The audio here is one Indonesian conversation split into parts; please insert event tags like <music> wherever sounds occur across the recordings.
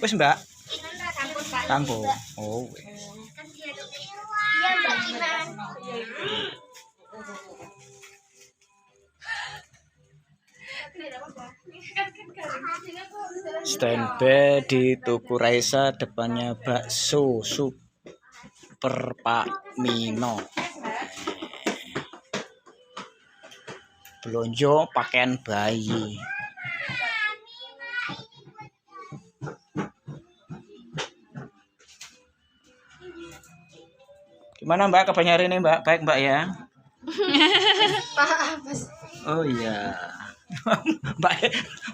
Wis, Mbak. Campur. Oh. Iya Mbak Kinan. Standby di Tuku Raisa depannya bakso Super Pak Mino. Belonjo pakaian bayi. Gimana Mbak kabarnya hari ini Mbak? Baik Mbak ya? <laughs> Pak apa sih? Oh iya. <laughs> Mbak,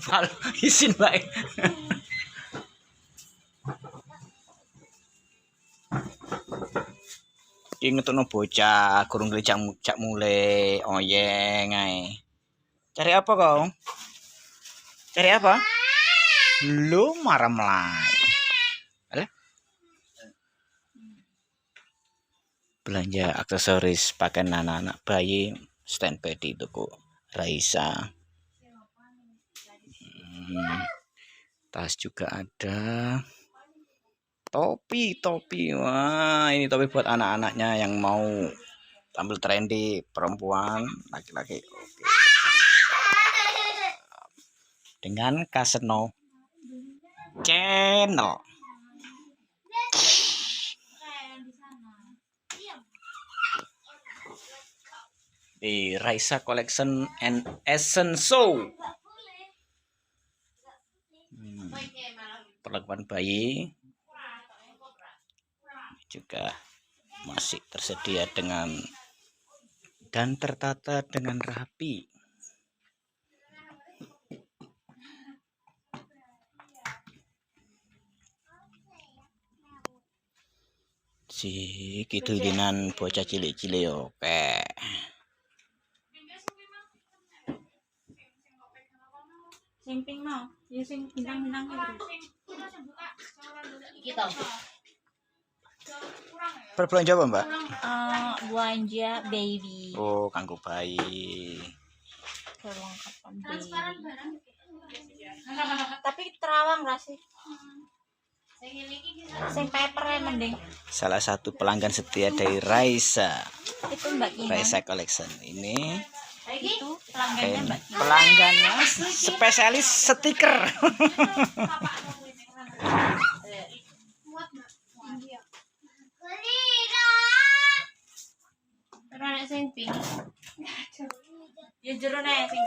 Val, izin Mbak. Iki ngetokno bocah, gurung gelecak cak mulai oyeng ae. Cari apa kau? Cari apa? Lu marah melai. Belanja aksesoris pakaian anak-anak bayi standby di toko Raisa. Hmm, tas juga ada. Topi, topi. Wah, ini topi buat anak-anaknya yang mau tampil trendy, perempuan, laki-laki. Dengan Kaseno Channel. Di Raisa Collection and Essence Show. Hmm, perlakuan bayi juga masih tersedia dengan dan tertata dengan rapi. Si kidulginan bocah cilik-cilik oke. Sing pink no, ya sing bintang-bintang itu. Gitu. Berbelanja apa, Mbak? Eh, belanja baby, Oh, kanggo bayi. perlengkapan baby. Tapi terawang gak sih? Sing paper ya mending. Salah satu pelanggan setia dari Raisa. Itu Mbak Kina. Raisa Collection ini pelanggannya Mbak. Nah, pelanggannya spesialis stiker. Ya jero nek sing